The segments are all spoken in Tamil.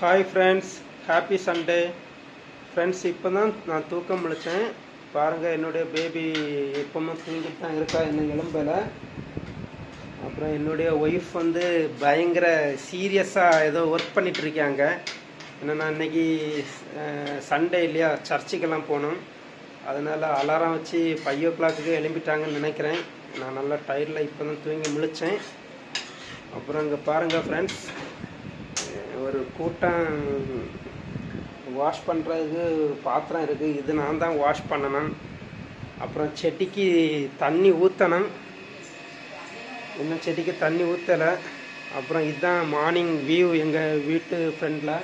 Hi friends happy Sunday friends இப்போ தான் நான் தூக்கம் முழிச்சேன். பாருங்கள் என்னுடைய பேபி எப்பவுமே தூங்கிட்டு தான் இருக்கா இன்னும் எலும்பல அப்புறம் என்னுடைய ஒய்ஃப் வந்து பயங்கர சீரியஸாக ஏதோ ஒர்க் பண்ணிகிட்ருக்காங்க ஏன்னா நான் இன்னைக்கு சண்டே இல்லையா சர்ச்சுக்கெல்லாம் போகணும். அதனால் அலாரம் வச்சு ஃபைவ் ஓ கிளாக்கு எழும்பிட்டாங்கன்னு நினைக்கிறேன். நான் நல்லா டயர்டில் இப்போ தான் தூங்கி முழிச்சேன். அப்புறம் இங்கே பாருங்கள் ஃப்ரெண்ட்ஸ் ஒரு கூட்டம் வாஷ் பண்ணுறதுக்கு பாத்திரம் இருக்குது இது நான் தான் வாஷ் பண்ணணும். அப்புறம் செடிக்கு தண்ணி ஊற்றணும் இன்னும் செடிக்கு தண்ணி ஊற்றலை அப்புறம் இதுதான் மார்னிங் வியூ எங்கள் வீட்டு ஃப்ரெண்டில்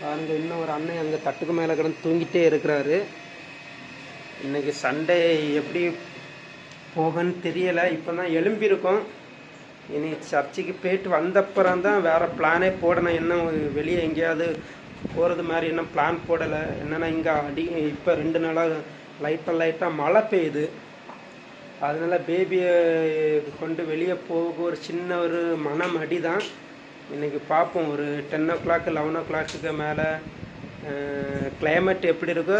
பாருங்கள் இன்னும் ஒரு அண்ணன் அங்கே தட்டுக்கு மேலே கிடந்து தூங்கிட்டே இருக்கிறாரு. இன்றைக்கி சண்டே எப்படி போகன்னு தெரியலை. இப்போ தான் எழும்பியிருக்கோம். இனி சர்ச்சுக்கு போயிட்டு வந்தப்புறம் தான் வேறு பிளானே போடணும். இன்னும் வெளியே எங்கேயாவது போகிறது மாதிரி இன்னும் பிளான் போடலை. என்னென்னா இங்கே அடி இப்போ ரெண்டு நாளாக லைட்டாக லைட்டாக மழை பெய்யுது. அதனால பேபியை கொண்டு வெளியே போக ஒரு சின்ன ஒரு மனம் அடி தான் இன்றைக்கி பார்ப்போம். ஒரு டென் ஓ கிளாக் லெவன் ஓ கிளாக்கு மேலே கிளைமேட் எப்படி இருக்கோ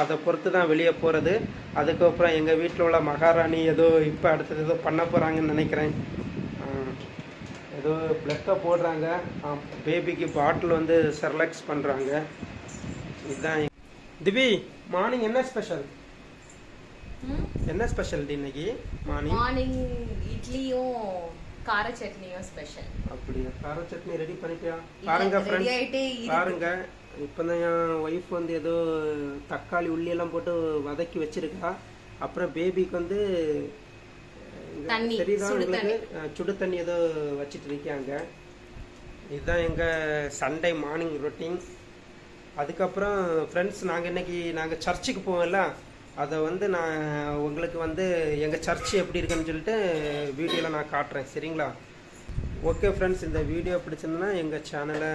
அதை பொறுத்து தான் வெளியே போகிறது அதுக்கப்புறம் எங்கள் வீட்டில் உள்ள மகாராணி ஏதோ இப்போ அடுத்தது ஏதோ பண்ண போகிறாங்கன்னு நினைக்கிறேன். ஏதோ பிளக்கை போடுறாங்க. பேபிக்கு பாட்டில் வந்து செர்லக்ஸ் பண்ணுறாங்க இதுதான் திவி மார்னிங் என்ன ஸ்பெஷல் என்ன ஸ்பெஷல் இன்னைக்கு? மார்னிங் மார்னிங் இட்லியும் கார சட்னியும் ஸ்பெஷல் அப்படியா? கார சட்னி ரெடி பண்ணிட்டியா? பாருங்க ஃப்ரெண்ட்ஸ். பாருங்க. இப்போதான் என் ஒய்ஃப் வந்து ஏதோ தக்காளி உள்ளி எல்லாம் போட்டு வதக்கி வச்சிருக்கா. அப்புறம் பேபிக்கு வந்து தண்ணி, சுடு தண்ணி. ஏதோ வச்சிட்டு இருக்காங்க இதுதான் எங்கள் சண்டே மார்னிங் ரொட்டீன் அதுக்கப்புறம் ஃப்ரெண்ட்ஸ் நாங்கள் இன்னைக்கு நாங்கள் சர்ச்சுக்கு போவோம்ல. அதை வந்து நான் உங்களுக்கு வந்து எங்கள் சர்ச் எப்படி இருக்குன்னு சொல்லிட்டு வீடியோவில் நான் காட்டுறேன். சரிங்களா? ஓகே ஃப்ரெண்ட்ஸ் இந்த வீடியோ பிடிச்சிருந்தனா எங்கள் சேனலை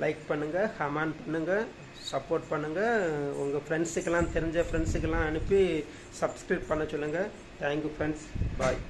லைக் பண்ணுங்கள் கமெண்ட் பண்ணுங்கள் சப்போர்ட் பண்ணுங்கள் உங்கள் ஃப்ரெண்ட்ஸுக்கெல்லாம் தெரிஞ்ச ஃப்ரெண்ட்ஸுக்கெல்லாம் அனுப்பி சப்ஸ்கிரைப் பண்ண சொல்லுங்கள் தேங்க்யூ ஃப்ரெண்ட்ஸ் பாய்